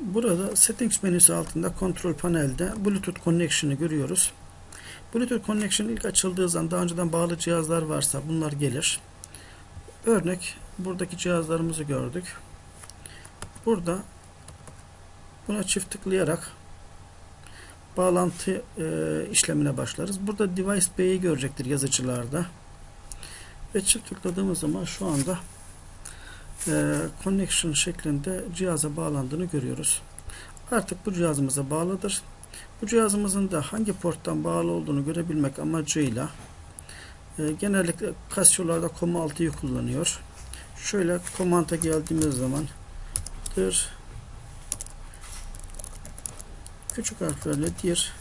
Burada Settings menüsü altında Kontrol panelde Bluetooth Connection'ı görüyoruz. Bluetooth Connection ilk açıldığı zaman daha önceden bağlı cihazlar varsa bunlar gelir. Örnek buradaki cihazlarımızı gördük. Burada buna çift tıklayarak bağlantı e, işlemine başlarız. Burada Device B'yi görecektir yazıcılarda. Ve çift tıkladığımız zaman şu anda e, connection şeklinde cihaza bağlandığını görüyoruz. Artık bu cihazımıza bağlıdır. Bu cihazımızın da hangi porttan bağlı olduğunu görebilmek amacıyla e, genellikle Casio'larda COM 6'yı kullanıyor. Şöyle komanda geldiğimiz zaman dir küçük harflerle dir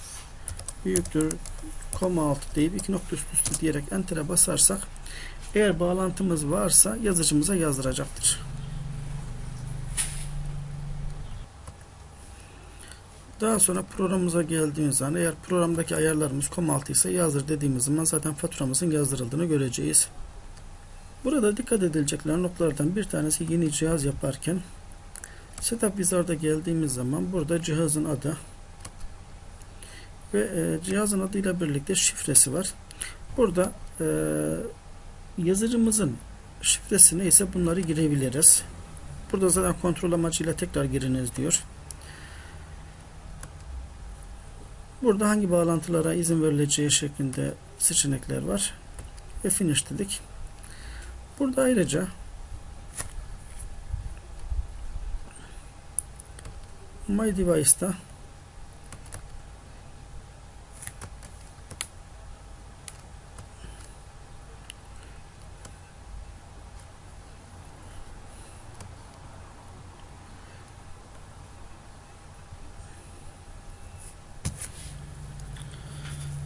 büyüktür COM 6 deyip iki nokta üst üste diyerek enter'e basarsak eğer bağlantımız varsa yazıcımıza yazdıracaktır. Daha sonra programımıza geldiğimiz zaman eğer programdaki ayarlarımız COM6 ise yazdır dediğimiz zaman zaten faturamızın yazdırıldığını göreceğiz. Burada dikkat edilecekler noktalardan bir tanesi yeni cihaz yaparken Setup Wizard'a geldiğimiz zaman burada cihazın adı ve e, cihazın adıyla birlikte şifresi var. Burada e, yazıcımızın şifresi neyse bunları girebiliriz. Burada zaten kontrol amacıyla tekrar giriniz diyor. Burada hangi bağlantılara izin verileceği şeklinde seçenekler var. Ve finish dedik. Burada ayrıca My Device'da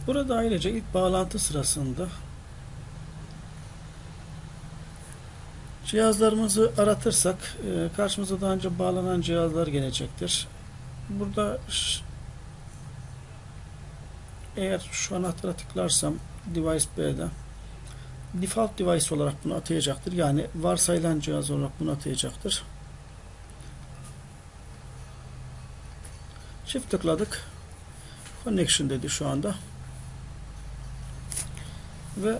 Burada ayrıca ilk bağlantı sırasında cihazlarımızı aratırsak e, karşımıza daha önce bağlanan cihazlar gelecektir. Burada eğer şu anahtara tıklarsam device B'de default device olarak bunu atayacaktır. Yani varsayılan cihaz olarak bunu atayacaktır. Çift tıkladık. Connection dedi şu anda ve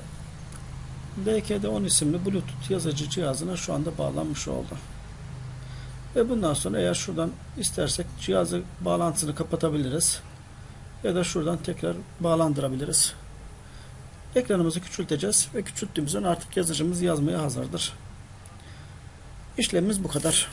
BKD10 isimli Bluetooth yazıcı cihazına şu anda bağlanmış oldu. Ve bundan sonra eğer şuradan istersek cihazı bağlantısını kapatabiliriz. Ya da şuradan tekrar bağlandırabiliriz. Ekranımızı küçülteceğiz ve küçülttüğümüzden artık yazıcımız yazmaya hazırdır. İşlemimiz bu kadar.